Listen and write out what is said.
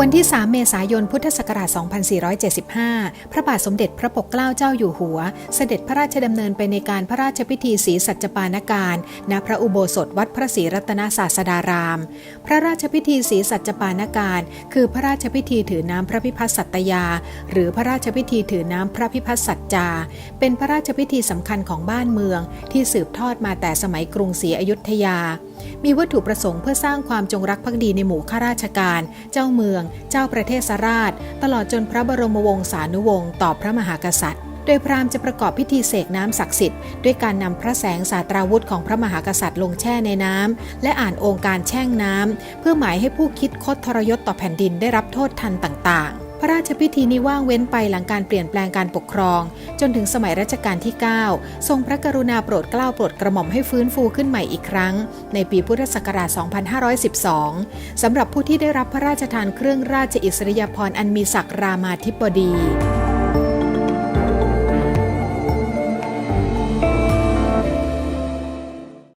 วันที่ 3 เมษายน พุทธศักราช 2475 พระบาทสมเด็จพระปกเกล้าเจ้าอยู่หัว เสด็จพระราชดำเนินไปในการพระราชพิธีศรีสัจปานการ ณ พระอุโบสถวัดพระศรีรัตนศาสดาราม พระราชพิธีศรีสัจปานการ คือพระราชพิธีถือน้ำพระพิพัฒน์สัตยา หรือพระราชพิธีถือน้ำพระพิพัฒน์สัจจา เป็นพระราชพิธีสำคัญของบ้านเมือง ที่สืบทอดมาแต่สมัยกรุงศรีอยุธยา มีวัตถุประสงค์เพื่อสร้างความจงรักภักดีในหมู่ข้าราชการ เจ้าเมือง เจ้าประเทศราช ตลอดจนพระบรมวงศานุวงศ์ต่อพระมหากษัตริย์ โดยพราหมณ์จะประกอบพิธีเสกน้ำศักดิ์สิทธิ์ด้วยการนำพระแสงสาตราวุธของพระมหากษัตริย์ลงแช่ในน้ำและอ่านองค์การแช่งน้ำเพื่อหมายให้ผู้คิดคดทรยศต่อแผ่นดินได้รับโทษทันต่างๆ พระราชพิธีนี้ว่างเว้นไปหลังการเปลี่ยนแปลงการปกครอง จนถึงสมัยรัชกาลที่ 9 ทรงพระกรุณาโปรดเกล้าโปรดกระหม่อมให้ฟื้นฟูขึ้นใหม่อีกครั้ง ในปีพุทธศักราช 2512 สำหรับผู้ที่ได้รับพระราชทานเครื่องราชอิสริยาภรณ์อันมีศักดิ์รามาธิบดี